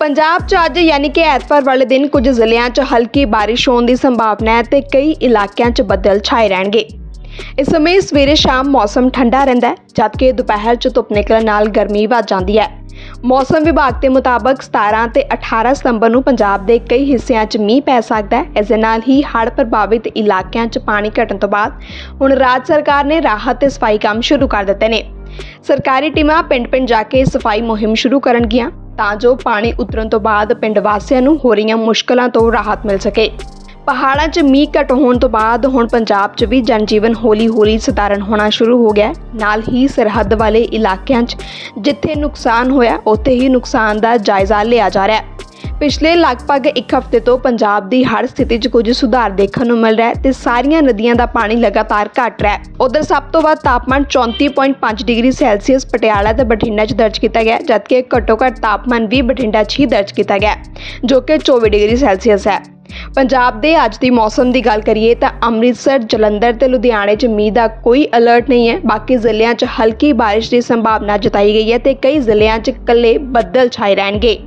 ਪੰਜਾਬ 'ਚ ਅੱਜ ਯਾਨੀ ਕਿ ਐਤਵਾਰ ਵਾਲੇ ਦਿਨ ਕੁਝ ਜ਼ਿਲ੍ਹਿਆਂ 'ਚ ਹਲਕੀ ਬਾਰਿਸ਼ ਹੋਣ ਦੀ ਸੰਭਾਵਨਾ ਹੈ ਤੇ ਕਈ ਇਲਾਕਿਆਂ 'ਚ ਬੱਦਲ ਛਾਏ ਰਹਿਣਗੇ। ਇਸ ਸਮੇਂ ਸਵੇਰੇ ਸ਼ਾਮ ਮੌਸਮ ਠੰਡਾ ਰਹਿੰਦਾ ਹੈ ਜਦਕਿ ਦੁਪਹਿਰ 'ਚ ਧੁੱਪ ਨਿਕਲਣ ਨਾਲ ਗਰਮੀ ਵੱਧ ਜਾਂਦੀ ਹੈ। ਮੌਸਮ ਵਿਭਾਗ ਦੇ ਮੁਤਾਬਕ 17 ਤੇ 18 ਸਤੰਬਰ ਨੂੰ ਪੰਜਾਬ ਦੇ ਕਈ ਹਿੱਸਿਆਂ 'ਚ ਮੀਂਹ ਪੈ ਸਕਦਾ ਹੈ। ਇਸ ਦੇ ਨਾਲ ਹੀ ਹੜ੍ਹ ਪ੍ਰਭਾਵਿਤ ਇਲਾਕਿਆਂ 'ਚ ਪਾਣੀ ਘਟਣ ਤੋਂ ਬਾਅਦ ਹੁਣ ਰਾਜ ਸਰਕਾਰ ਨੇ ਰਾਹਤ ਤੇ ਸਫ਼ਾਈ ਕੰਮ ਸ਼ੁਰੂ ਕਰ ਦਿੱਤੇ ਨੇ। ਸਰਕਾਰੀ ਟੀਮਾਂ ਪਿੰਡ-ਪਿੰਡ ਜਾ ਕੇ ਸਫ਼ਾਈ ਮੁਹਿੰਮ ਸ਼ੁਰੂ ਕਰਨਗੀਆਂ। ਤਾਂ ਜੋ ਪਾਣੀ ਉਤਰਨ ਤੋਂ ਬਾਅਦ ਪਿੰਡ ਵਾਸੀਆਂ ਨੂੰ ਹੋ ਰਹੀਆਂ ਮੁਸ਼ਕਲਾਂ ਤੋਂ ਰਾਹਤ ਮਿਲ ਸਕੇ। ਪਹਾੜਾਂ 'ਚ ਮੀਂਹ ਘਟ ਹੋਣ ਤੋਂ ਬਾਅਦ ਹੁਣ ਪੰਜਾਬ 'ਚ ਵੀ ਜਨਜੀਵਨ ਹੌਲੀ-ਹੌਲੀ ਸਧਾਰਨ ਹੋਣਾ ਸ਼ੁਰੂ ਹੋ ਗਿਆ। ਨਾਲ ਹੀ ਸਰਹੱਦ ਵਾਲੇ ਇਲਾਕਿਆਂ 'ਚ ਜਿੱਥੇ ਨੁਕਸਾਨ ਹੋਇਆ, ਉੱਥੇ ਹੀ ਨੁਕਸਾਨ ਦਾ ਜਾਇਜ਼ਾ ਲਿਆ ਜਾ ਰਿਹਾ। ਹੈ ਪਿਛਲੇ ਲਗਭਗ ਇੱਕ ਹਫ਼ਤੇ ਤੋਂ ਪੰਜਾਬ ਦੀ ਹਰ ਸਥਿਤੀ 'ਚ ਕੁਝ ਸੁਧਾਰ ਦੇਖਣ ਨੂੰ ਮਿਲ ਰਿਹਾ ਹੈ ਤੇ ਸਾਰੀਆਂ ਨਦੀਆਂ ਦਾ ਪਾਣੀ ਲਗਾਤਾਰ ਘਟ ਰਿਹਾ ਹੈ। ਉਧਰ ਸਭ ਤੋਂ ਵੱਧ ਤਾਪਮਾਨ 34.5 ਡਿਗਰੀ ਸੈਲਸੀਅਸ ਪਟਿਆਲਾ ਤੇ ਬਠਿੰਡਾ 'ਚ ਦਰਜ ਕੀਤਾ ਗਿਆ ਜਦਕਿ ਘੱਟੋ ਘੱਟ ਤਾਪਮਾਨ ਵੀ ਬਠਿੰਡਾ 'ਚ ਹੀ ਦਰਜ ਕੀਤਾ ਗਿਆ ਜੋ ਕਿ 24 ਡਿਗਰੀ ਸੈਲਸੀਅਸ ਹੈ। ਪੰਜਾਬ ਦੇ ਅੱਜ ਦੀ ਮੌਸਮ ਦੀ ਗੱਲ ਕਰੀਏ ਤਾਂ ਅੰਮ੍ਰਿਤਸਰ, ਜਲੰਧਰ ਤੇ ਲੁਧਿਆਣੇ 'ਚ ਮੀਂਹ ਦਾ ਕੋਈ ਅਲਰਟ ਨਹੀਂ ਹੈ, ਬਾਕੀ ਜ਼ਿਲ੍ਹਿਆਂ 'ਚ ਹਲਕੀ ਬਾਰਿਸ਼ ਦੀ ਸੰਭਾਵਨਾ ਜਤਾਈ ਗਈ ਹੈ ਤੇ ਕਈ ਜ਼ਿਲ੍ਹਿਆਂ 'ਚ ਕੱਲੇ ਬੱਦਲ ਛਾਏ ਰਹਿਣਗੇ।